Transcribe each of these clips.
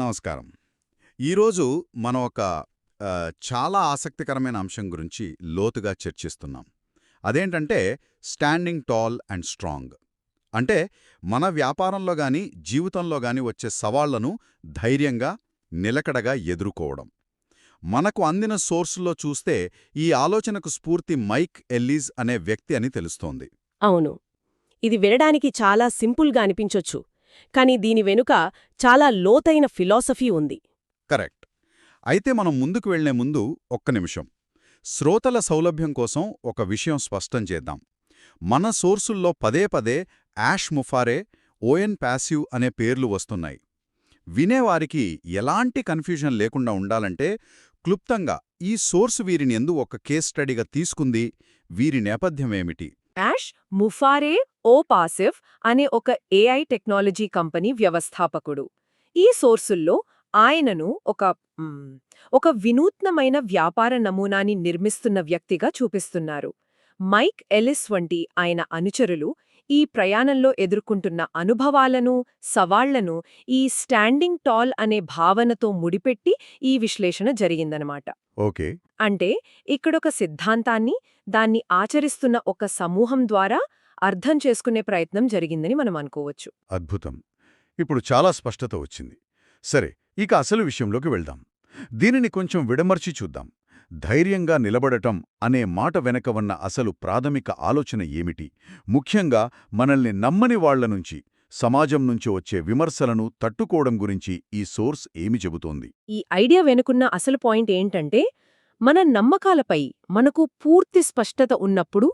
నమస్కారం. ఈరోజు మనం ఒక చాలా ఆసక్తికరమైన అంశం గురించి లోతుగా చర్చిస్తున్నాం. అదేంటంటే స్టాండింగ్ టాల్ అండ్ స్ట్రాంగ్. అంటే మన వ్యాపారంలో గాని జీవితంలో గాని వచ్చే సవాళ్ళను ధైర్యంగా నిలకడగా ఎదుర్కోవడం. మనకు అందిన సోర్సుల్లో చూస్తే ఈ ఆలోచనకు స్ఫూర్తి మైక్ ఎల్లీజ్ అనే వ్యక్తి అని తెలుస్తోంది. అవును. ఇది వినడానికి చాలా సింపుల్గా అనిపించొచ్చు. కాని దీని వెనుక చాలా లోతైన ఫిలాసఫీ ఉంది. కరెక్ట్. అయితే మనం ముందుకు వెళ్ళే ముందు ఒక్క నిమిషం. శ్రోతల సౌలభ్యం కోసం ఒక విషయం స్పష్టం చేద్దాం. మన సోర్సుల్లో పదే పదే యాష్ ముఫారే ఓఎన్ ప్యాసివ్ అనే పేర్లు వస్తున్నాయి. వినేవారికి ఎలాంటి కన్ఫ్యూజన్ లేకుండా ఉండాలంటే క్లుప్తంగా ఈ సోర్సు వీరిని ఎందు ఒక కేస్ స్టడీగా తీసుకుంది? వీరి నేపథ్యమేమిటి యాష్ ముఫారే ఓ పాసివ్ అనే ఒక ఏఐ టెక్నాలజీ కంపెనీ వ్యవస్థాపకుడు. ఈ సోర్సుల్లో ఆయనను ఒక ఒక వినూత్నమైన వ్యాపార నమూనాని నిర్మిస్తున్న వ్యక్తిగా చూపిస్తున్నారు. మైక్ ఎలిస్ వంటి ఆయన అనుచరులు ఈ ప్రయాణంలో ఎదుర్కొంటున్న అనుభవాలను సవాళ్ళను ఈ స్టాండింగ్ టాల్ అనే భావనతో ముడిపెట్టి ఈ విశ్లేషణ జరిగిందనమాట. ఓకే. అంటే ఇక్కడొక సిద్ధాంతాన్ని దాన్ని ఆచరిస్తున్న ఒక సమూహం ద్వారా అర్థం చేసుకునే ప్రయత్నం జరిగిందని మనం అనుకోవచ్చు. అద్భుతం. ఇప్పుడు చాలా స్పష్టత వచ్చింది. సరే ఇక అసలు విషయంలోకి వెళ్దాం. దీనిని కొంచెం విడమర్చి చూద్దాం. ధైర్యంగా నిలబడటం అనే మాట వెనక ఉన్న అసలు ప్రాథమిక ఆలోచన ఏమిటి? ముఖ్యంగా మనల్ని నమ్మని వాళ్ళ నుంచి సమాజం నుంచి వచ్చే విమర్శలను తట్టుకోవడం గురించి ఈ సోర్స్ ఏమి చెబుతోంది? ఈ ఐడియా వెనుకున్న అసలు పాయింట్ ఏంటంటే మన నమ్మకాలపై మనకు పూర్తి స్పష్టత ఉన్నప్పుడు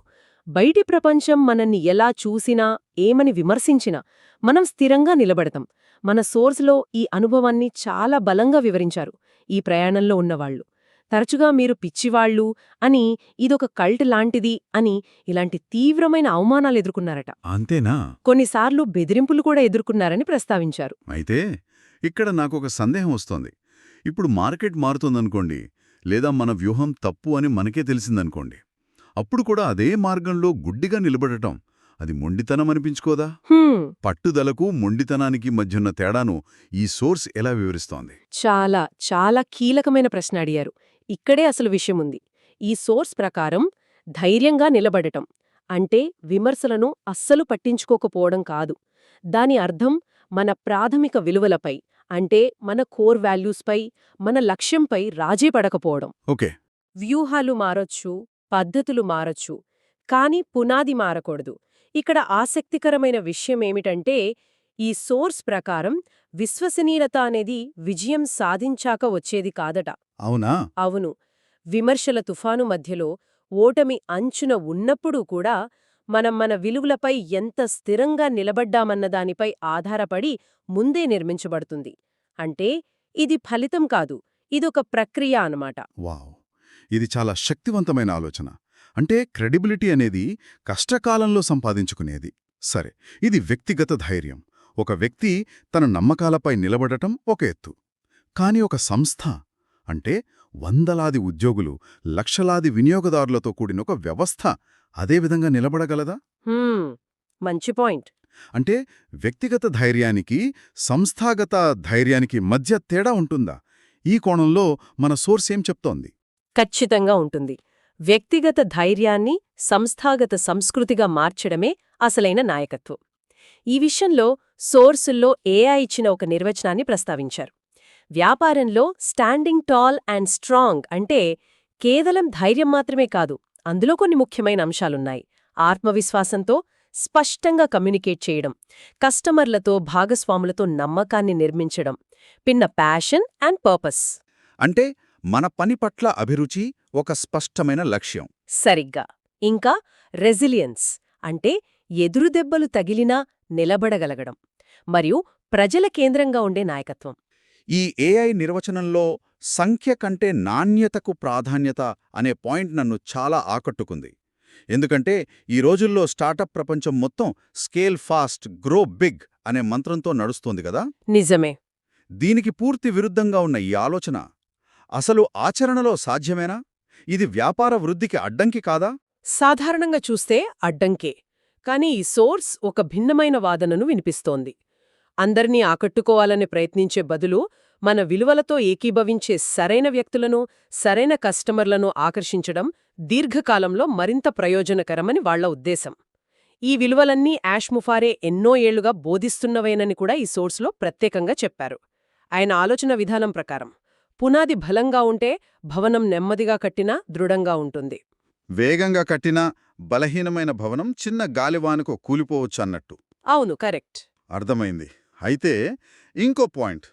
బయటి ప్రపంచం మనల్ని ఎలా చూసినా ఏమని విమర్శించినా మనం స్థిరంగా నిలబడతాం. మన సోర్స్లో ఈ అనుభవాన్ని చాలా బలంగా వివరించారు ఈ ప్రయాణంలో ఉన్నవాళ్ళు తరచుగా మీరు పిచ్చివాళ్ళు అని ఇదొక కల్ట్ లాంటిది అని ఇలాంటి తీవ్రమైన అవమానాలు ఎదుర్కొన్నారట. అంతేనా? కొన్నిసార్లు బెదిరింపులు కూడా ఎదుర్కొన్నారని ప్రస్తావించారు. అయితే ఇక్కడ నాకొక సందేహం వస్తోంది. ఇప్పుడు మార్కెట్ మారుతోందనుకోండి లేదా మన వ్యూహం తప్పు అని మనకే తెలిసిందనుకోండి అప్పుడు కూడా అదే మార్గంలో గుడ్డిగా నిలబడటం అది మొండితనం అనిపించుకోదా? పట్టుదలకు మొండితనానికి మధ్యున్న తేడాను ఈ సోర్స్ ఎలా వివరిస్తోంది? చాలా చాలా కీలకమైన ప్రశ్న అడిగారు. ఇక్కడే అసలు విషయముంది. ఈ సోర్స్ ప్రకారం ధైర్యంగా నిలబడటం అంటే విమర్శలను అస్సలు పట్టించుకోకపోవడం కాదు. దాని అర్థం మన ప్రాథమిక విలువలపై అంటే మన కోర్ వాల్యూస్పై మన లక్ష్యంపై రాజీ పడకపోవడం. ఓకే. వ్యూహాలు మారొచ్చు పద్ధతులు మారొచ్చు కాని పునాది మారకూడదు. ఇక్కడ ఆసక్తికరమైన విషయమేమిటంటే ఈ సోర్స్ ప్రకారం విశ్వసనీయత అనేది విజయం సాధించాక వచ్చేది కాదట. అవునా? అవును. విమర్శల తుఫాను మధ్యలో ఓటమి అంచున ఉన్నప్పుడూ కూడా మనం మన విలువలపై ఎంత స్థిరంగా నిలబడ్డామన్న దానిపై ఆధారపడి ముందే నిర్మించబడుతుంది. అంటే ఇది ఫలితం కాదు ఇదొక ప్రక్రియ అన్నమాట. వావ్! ఇది చాలా శక్తివంతమైన ఆలోచన. అంటే క్రెడిబిలిటీ అనేది కష్టకాలంలో సంపాదించుకునేది. సరే ఇది వ్యక్తిగత ధైర్యం. ఒక వ్యక్తి తన నమ్మకాలపై నిలబడటం ఒక ఎత్తు. కాని ఒక సంస్థ అంటే వందలాది ఉద్యోగులు లక్షలాది వినియోగదారులతో కూడిన ఒక వ్యవస్థ అదే విధంగా నిలబడగలదా? మంచి పాయింట్. అంటే వ్యక్తిగత ధైర్యానికి సంస్థాగత ధైర్యానికి మధ్య తేడా ఉంటుందా? ఈ కోణంలో మన సోర్స్ ఏం చెప్తోంది? ఖచ్చితంగా ఉంటుంది. వ్యక్తిగత ధైర్యాన్ని సంస్థాగత సంస్కృతిగా మార్చడమే అసలైన నాయకత్వం. ఈ విషయంలో సోర్సుల్లో ఏఐ ఇచ్చిన ఒక నిర్వచనాన్ని ప్రస్తావించారు. వ్యాపారంలో స్టాండింగ్ టాల్ అండ్ స్ట్రాంగ్ అంటే కేవలం ధైర్యం మాత్రమే కాదు అందులో కొన్ని ముఖ్యమైన అంశాలున్నాయి. ఆత్మవిశ్వాసంతో స్పష్టంగా కమ్యూనికేట్ చేయడం కస్టమర్లతో భాగస్వాములతో నమ్మకాన్ని నిర్మించడం పిన్న ప్యాషన్ అండ్ పర్పస్. అంటే మన పని పట్ల అభిరుచి ఒక స్పష్టమైన లక్ష్యం. సరిగ్గా. ఇంకా రెసిలియన్స్ అంటే ఎదురుదెబ్బలు తగిలినా నిలబడగలగడం. మరియు ప్రజల కేంద్రంగా ఉండే నాయకత్వం. ఈ ఏఐ నిర్వచనంలో సంఖ్య కంటే నాణ్యతకు ప్రాధాన్యత అనే పాయింట్ నన్ను చాలా ఆకట్టుకుంది. ఎందుకంటే ఈ రోజుల్లో స్టార్టప్ ప్రపంచం మొత్తం స్కేల్ ఫాస్ట్ గ్రో బిగ్ అనే మంత్రంతో నడుస్తోంది కదా? నిజమే. దీనికి పూర్తి విరుద్ధంగా ఉన్న ఈ ఆలోచన అసలు ఆచరణలో సాధ్యమేనా? ఇది వ్యాపార వృద్ధికి అడ్డంకి కాదా? సాధారణంగా చూస్తే అడ్డంకే కాని ఈ సోర్స్ ఒక భిన్నమైన వాదనను వినిపిస్తోంది. అందర్నీ ఆకట్టుకోవాలని ప్రయత్నించే బదులు మన విలువలతో ఏకీభవించే సరైన వ్యక్తులను సరైన కస్టమర్లను ఆకర్షించడం దీర్ఘకాలంలో మరింత ప్రయోజనకరమని వాళ్ళ ఉద్దేశం. ఈ విలువలన్నీ యాష్ముఫారే ఎన్నో ఏళ్ళుగా బోధిస్తున్నవేనని కూడా ఈ సోర్స్లో ప్రత్యేకంగా చెప్పారు. ఆయన ఆలోచన విధానం ప్రకారం పునాది బలంగా ఉంటే భవనం నెమ్మదిగా కట్టినా దృఢంగా ఉంటుంది. వేగంగా కట్టిన బలహీనమైన భవనం చిన్న గాలివానుకో కూలిపోవచ్చు అన్నట్టు. అవును కరెక్ట్. అర్థమైంది. అయితే ఇంకో పాయింట్.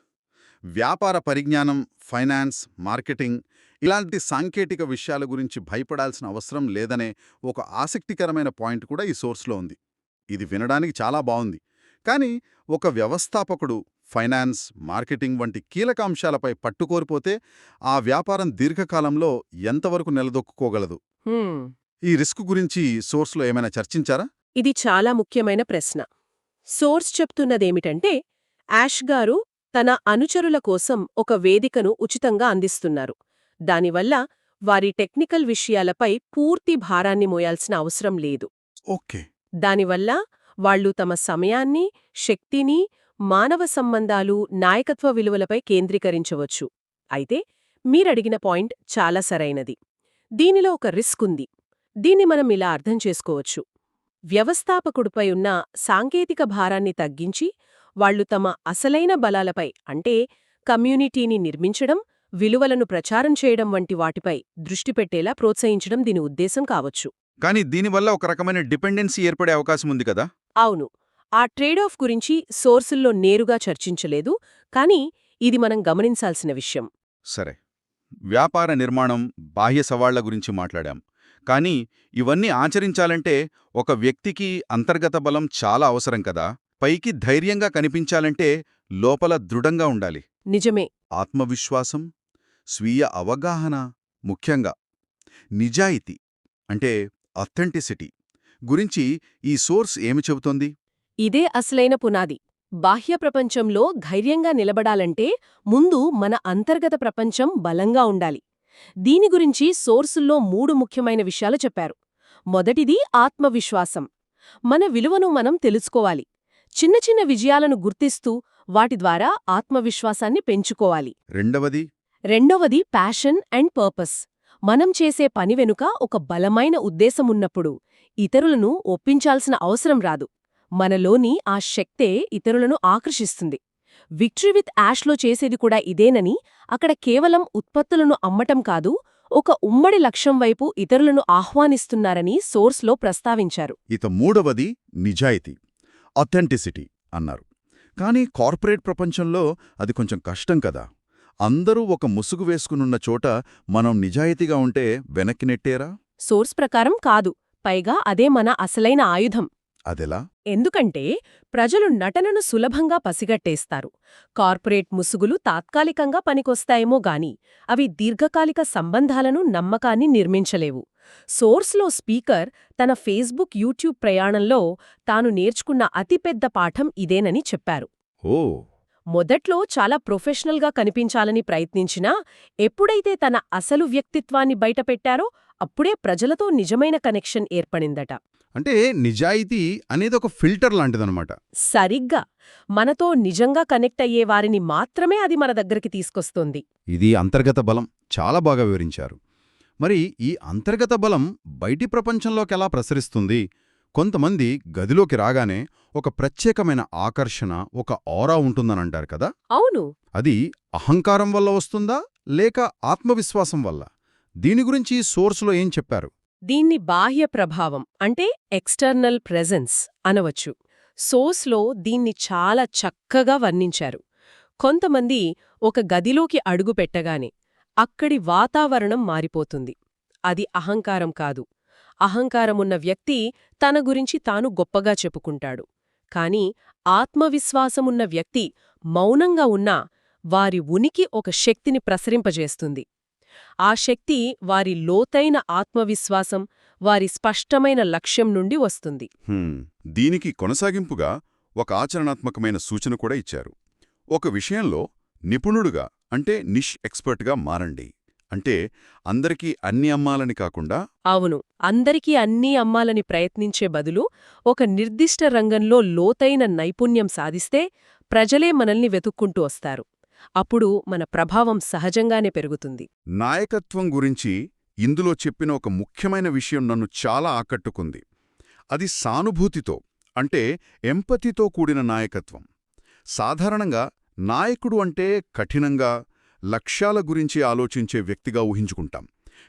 వ్యాపార పరిజ్ఞానం ఫైనాన్స్ మార్కెటింగ్ ఇలాంటి సాంకేతిక విషయాల గురించి భయపడాల్సిన అవసరం లేదనే ఒక ఆసక్తికరమైన పాయింట్ కూడా ఈ సోర్స్లో ఉంది. ఇది వినడానికి చాలా బావుంది కానీ ఒక వ్యవస్థాపకుడు ఫైనాన్స్ మార్కెటింగ్ వంటి కీలక అంశాలపై పట్టుకోరిపోతే ఆ వ్యాపారం దీర్ఘకాలంలో ఎంతవరకు నిలదొక్కుకోగలదు. ఈ రిస్క్ గురించి సోర్స్లో ఏమైనా చర్చించారా? ఇది చాలా ముఖ్యమైన ప్రశ్న. సోర్స్ చెప్తున్నదేమిటంటే యాష్ గారు తన అనుచరుల కోసం ఒక వేదికను ఉచితంగా అందిస్తున్నారు. దానివల్ల వారి టెక్నికల్ విషయాలపై పూర్తి భారాన్ని మోయాల్సిన అవసరం లేదు. ఓకే. దానివల్ల వాళ్ళు తమ సమయాన్ని శక్తిని మానవ సంబంధాలు నాయకత్వ విలువలపై కేంద్రీకరించవచ్చు. అయితే మీరడిగిన పాయింట్ చాలా సరైనది. దీనిలో ఒక రిస్క్ ఉంది. దీన్ని మనం ఇలా అర్థం చేసుకోవచ్చు. వ్యవస్థాపకుడిపై ఉన్న సాంకేతిక భారాన్ని తగ్గించి వాళ్ళు తమ అసలైన బలాలపై అంటే కమ్యూనిటీని నిర్మించడం విలువలను ప్రచారం చేయడం వంటి వాటిపై దృష్టి పెట్టేలా ప్రోత్సహించడం దీని ఉద్దేశం కావచ్చు. కానీ దీనివల్ల ఒక రకమైన డిపెండెన్సీ ఏర్పడే అవకాశం ఉంది కదా? అవును. ఆ ట్రేడ్ ఆఫ్ గురించి సోర్సుల్లో నేరుగా చర్చించలేదు కానీ ఇది మనం గమనించాల్సిన విషయం. సరే. వ్యాపార నిర్మాణం బాహ్య సవాళ్ళ గురించి మాట్లాడాం. కానీ ఇవన్నీ ఆచరించాలంటే ఒక వ్యక్తికి అంతర్గత బలం చాలా అవసరం కదా. పైకి ధైర్యంగా కనిపించాలంటే లోపల దృఢంగా ఉండాలి. నిజమే. ఆత్మవిశ్వాసం స్వీయ అవగాహన ముఖ్యంగా. నిజాయితీ అంటే అథెంటిసిటీ గురించి ఈ సోర్స్ ఏమి చెబుతోంది? ఇదే అసలైన పునాది. బాహ్య ప్రపంచంలో ధైర్యంగా నిలబడాలంటే ముందు మన అంతర్గత ప్రపంచం బలంగా ఉండాలి. దీని గురించి సోర్సుల్లో మూడు ముఖ్యమైన విషయాలు చెప్పారు. మొదటిది ఆత్మవిశ్వాసం. మన విలువను మనం తెలుసుకోవాలి. చిన్న చిన్న విజయాలను గుర్తిస్తూ వాటి ద్వారా ఆత్మవిశ్వాసాన్ని పెంచుకోవాలి. రెండవది రెండవది ప్యాషన్ అండ్ పర్పస్ మనం చేసే పని వెనుక ఒక బలమైన ఉద్దేశమున్నప్పుడు ఇతరులను ఒప్పించాల్సిన అవసరం రాదు. మనలోని ఆ శక్తే ఇతరులను ఆకర్షిస్తుంది. విక్టరీ విత్ యాష్లో చేసేది కూడా ఇదేనని అక్కడ కేవలం ఉత్పత్తులను అమ్మటం కాదు ఒక ఉమ్మడి లక్ష్యం వైపు ఇతరులను ఆహ్వానిస్తున్నారని సోర్స్లో ప్రస్తావించారు. ఇక మూడవది నిజాయితీ అథెంటిసిటీ అన్నారు. కానీ కార్పొరేట్ ప్రపంచంలో అది కొంచెం కష్టం కదా. అందరూ ఒక ముసుగు వేసుకునున్న చోట మనం నిజాయితీగా ఉంటే వెనక్కి నెట్టేరా? సోర్స్ ప్రకారం కాదు పైగా అదే మన అసలైన ఆయుధం. అదెలా? ఎందుకంటే ప్రజలు నటనను సులభంగా పసిగట్టేస్తారు. కార్పొరేట్ ముసుగులు తాత్కాలికంగా పనికొస్తాయేమో గాని అవి దీర్ఘకాలిక సంబంధాలను నమ్మకాన్ని నిర్మించలేవు. సోర్స్లో స్పీకర్ తన ఫేస్బుక్ యూట్యూబ్ ప్రయాణంలో తాను నేర్చుకున్న అతిపెద్ద పాఠం ఇదేనని చెప్పారు. ఓ! మొదట్లో చాలా ప్రొఫెషనల్గా కనిపించాలని ప్రయత్నించినా ఎప్పుడైతే తన అసలు వ్యక్తిత్వాన్ని బయటపెట్టారో అప్పుడే ప్రజలతో నిజమైన కనెక్షన్ ఏర్పడిందట. అంటే నిజాయితీ అనేది ఒక ఫిల్టర్ లాంటిదనమాట. సరిగ్గా. మనతో నిజంగా కనెక్ట్ అయ్యే వారిని మాత్రమే అది మన దగ్గరికి తీసుకొస్తుంది. ఇది అంతర్గత బలం చాలా బాగా వివరించారు. మరి ఈ అంతర్గత బలం బయటి ప్రపంచంలోకి ఎలా ప్రసరిస్తుంది? కొంతమంది గదిలోకి రాగానే ఒక ప్రత్యేకమైన ఆకర్షణ ఒక ఆరా ఉంటుందనంటారు కదా? అవును. అది అహంకారం వల్ల వస్తుందా? లేక ఆత్మవిశ్వాసం వల్ల? దీని గురించి సోర్సులో ఏం చెప్పారు? దీన్ని బాహ్య ప్రభావం అంటే ఎక్స్టర్నల్ ప్రెజెన్స్ అనవచ్చు. సోర్స్లో దీన్ని చాలా చక్కగా వర్ణించారు. కొంతమంది ఒక గదిలోకి అడుగు పెట్టగానే అక్కడి వాతావరణం మారిపోతుంది. అది అహంకారం కాదు. అహంకారమున్న వ్యక్తి తన గురించి తాను గొప్పగా చెప్పుకుంటాడు. కాని ఆత్మవిశ్వాసమున్న వ్యక్తి మౌనంగా ఉన్నా వారి ఉనికి ఒక శక్తిని ప్రసరింపజేస్తుంది. ఆ శక్తి వారి లోతైన ఆత్మవిశ్వాసం వారి స్పష్టమైన లక్ష్యం నుండి వస్తుంది. దీనికి కొనసాగింపుగా ఒక ఆచరణాత్మకమైన సూచన కూడా ఇచ్చారు. ఒక విషయంలో నిపుణుడుగా అంటే నిష్ ఎక్స్పర్ట్గా మారండి. అంటే అందరికీ అన్ని అమ్మాలని కాకుండా అవును. అందరికీ అన్నీ అమ్మాలని ప్రయత్నించే బదులు ఒక నిర్దిష్ట రంగంలో లోతైన నైపుణ్యం సాధిస్తే ప్రజలే మనల్ని వెతుక్కుంటూ వస్తారు. అప్పుడు మన ప్రభావం సహజంగానే పెరుగుతుంది. నాయకత్వం గురించి ఇందులో చెప్పిన ఒక ముఖ్యమైన విషయం నన్ను చాలా ఆకట్టుకుంది. అది సానుభూతితో అంటే ఎంపతితో కూడిన నాయకత్వం. సాధారణంగా నాయకుడు అంటే కఠినంగా లక్ష్యాల గురించి ఆలోచించే వ్యక్తిగా ఊహించుకుంటాం.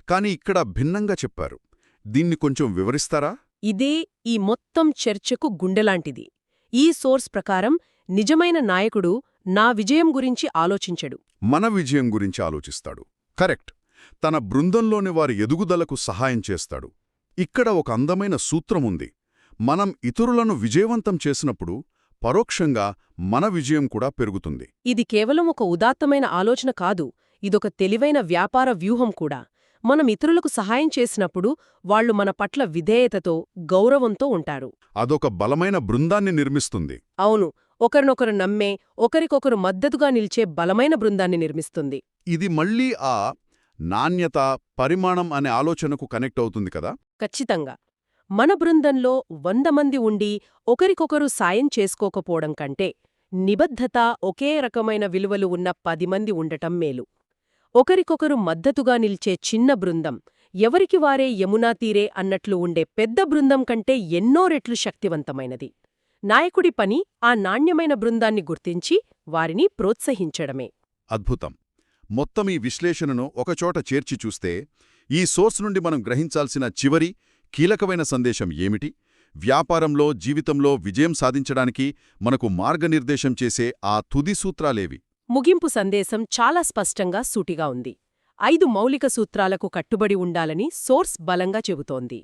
కాని ఇక్కడ భిన్నంగా చెప్పారు. దీన్ని కొంచెం వివరిస్తారా? ఇదే ఈ మొత్తం చర్చకు గుండెలాంటిది ఈ సోర్స్ ప్రకారం నిజమైన నాయకుడు నా విజయం గురించి ఆలోచించడు. మన విజయం గురించి ఆలోచిస్తాడు. కరెక్ట్. తన బృందంలోని వారి ఎదుగుదలకు సహాయం చేస్తాడు. ఇక్కడ ఒక అందమైన సూత్రముంది మనం ఇతరులను విజయవంతం చేసినప్పుడు పరోక్షంగా మన విజయం కూడా పెరుగుతుంది. ఇది కేవలం ఒక ఉదాత్తమైన ఆలోచన కాదు ఇదొక తెలివైన వ్యాపార వ్యూహం కూడా. మనం ఇతరులకు సహాయం చేసినప్పుడు వాళ్ళు మన పట్ల విధేయతతో గౌరవంతో ఉంటారు. అదొక బలమైన బృందాన్ని నిర్మిస్తుంది. అవును ఒకరినొకరు నమ్మే ఒకరికొకరు మద్దతుగా నిల్చే బలమైన బృందాన్ని నిర్మిస్తుంది. ఇది మళ్ళీ ఆ నాణ్యత పరిమాణం అనే ఆలోచనకు కనెక్ట్ అవుతుంది కదా? ఖచ్చితంగా. మన బృందంలో వంద మంది ఉండి ఒకరికొకరు సాయం చేసుకోకపోవడం కంటే నిబద్ధత ఒకే రకమైన విలువలు ఉన్న పది మంది ఉండటం మేలు. ఒకరికొకరు మద్దతుగా నిల్చే చిన్న బృందం ఎవరికి వారే యమునా తీరే అన్నట్లు ఉండే పెద్ద బృందం కంటే ఎన్నో రెట్లు శక్తివంతమైనది. నాయకుడి పని ఆ నాణ్యమైన బృందాన్ని గుర్తించి వారిని ప్రోత్సహించడమే. అద్భుతం. మొత్తం ఈ విశ్లేషణను ఒకచోట చేర్చి చూస్తే ఈ సోర్స్ నుండి మనం గ్రహించాల్సిన చివరి కీలకమైన సందేశం ఏమిటి? వ్యాపారంలో జీవితంలో విజయం సాధించడానికి మనకు మార్గనిర్దేశం చేసే ఆ తుది సూత్రాలేవి? ముగింపు సందేశం చాలా స్పష్టంగా సూటిగా ఉంది. ఐదు మౌలిక సూత్రాలకు కట్టుబడి ఉండాలని సోర్స్ బలంగా చెబుతోంది.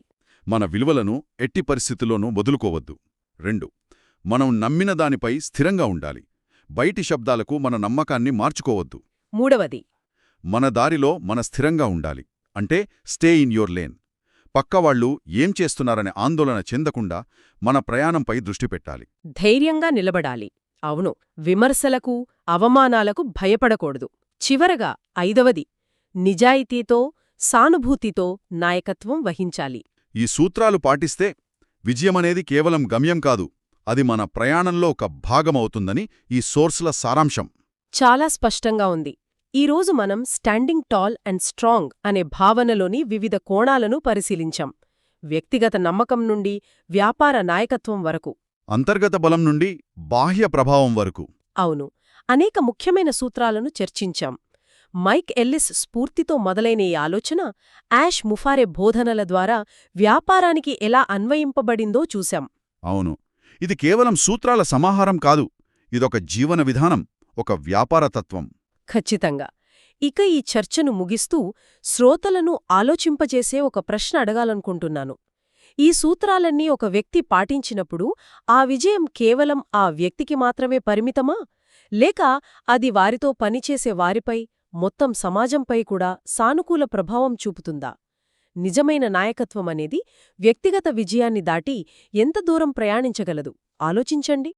మన విలువలను ఎట్టి పరిస్థితుల్లోనూ వదులుకోవద్దు. రెండు మనం నమ్మిన దానిపై స్థిరంగా ఉండాలి. బయటి శబ్దాలకు మన నమ్మకాన్ని మార్చుకోవద్దు. మూడవది. మన దారిలో మన స్థిరంగా ఉండాలి. అంటే స్టే ఇన్ యోర్ లేన్ పక్కవాళ్ళు ఏం చేస్తున్నారనే ఆందోళన చెందకుండా మన ప్రయాణంపై దృష్టి పెట్టాలి. ధైర్యంగా నిలబడాలి. అవును విమర్శలకు అవమానాలకు భయపడకూడదు. చివరగా ఐదవది. నిజాయితీతో సానుభూతితో నాయకత్వం వహించాలి. ఈ సూత్రాలు పాటిస్తే విజయమనేది కేవలం గమ్యం కాదు. అది మన ప్రయాణంలో ఒక భాగమవుతుందని ఈ సోర్సుల సారాంశం. చాలా స్పష్టంగా ఉంది. ఈరోజు మనం స్టాండింగ్ టాల్ అండ్ స్ట్రాంగ్ అనే భావనలోని వివిధ కోణాలను పరిశీలించాం. వ్యక్తిగత నమ్మకం నుండి వ్యాపార నాయకత్వం వరకు. అంతర్గత బలం నుండి బాహ్య ప్రభావం వరకు. అవును. అనేక ముఖ్యమైన సూత్రాలను చర్చించాం. మైక్ ఎల్లిస్ స్ఫూర్తితో మొదలైన ఈ ఆలోచన యాష్ ముఫారే బోధనల ద్వారా వ్యాపారానికి ఎలా అన్వయింపబడిందో చూశాం. అవును. ఇది కేవలం సూత్రాల సమాహారం కాదు ఇదొక జీవన విధానం ఒక వ్యాపారతత్వం ఖచ్చితంగా. ఇక ఈ చర్చను ముగిస్తూ శ్రోతలను ఆలోచింపజేసే ఒక ప్రశ్న అడగాలనుకుంటున్నాను. ఈ సూత్రాలన్నీ ఒక వ్యక్తి పాటించినప్పుడు ఆ విజయం కేవలం ఆ వ్యక్తికి మాత్రమే పరిమితమా? లేక అది వారితో పనిచేసే వారిపై మొత్తం సమాజంపై కూడా సానుకూల ప్రభావం చూపుతుందా? నిజమైన నాయకత్వం అనేది వ్యక్తిగత విజయాన్ని దాటి ఎంత దూరం ప్రయాణించగలదు? ఆలోచించండి.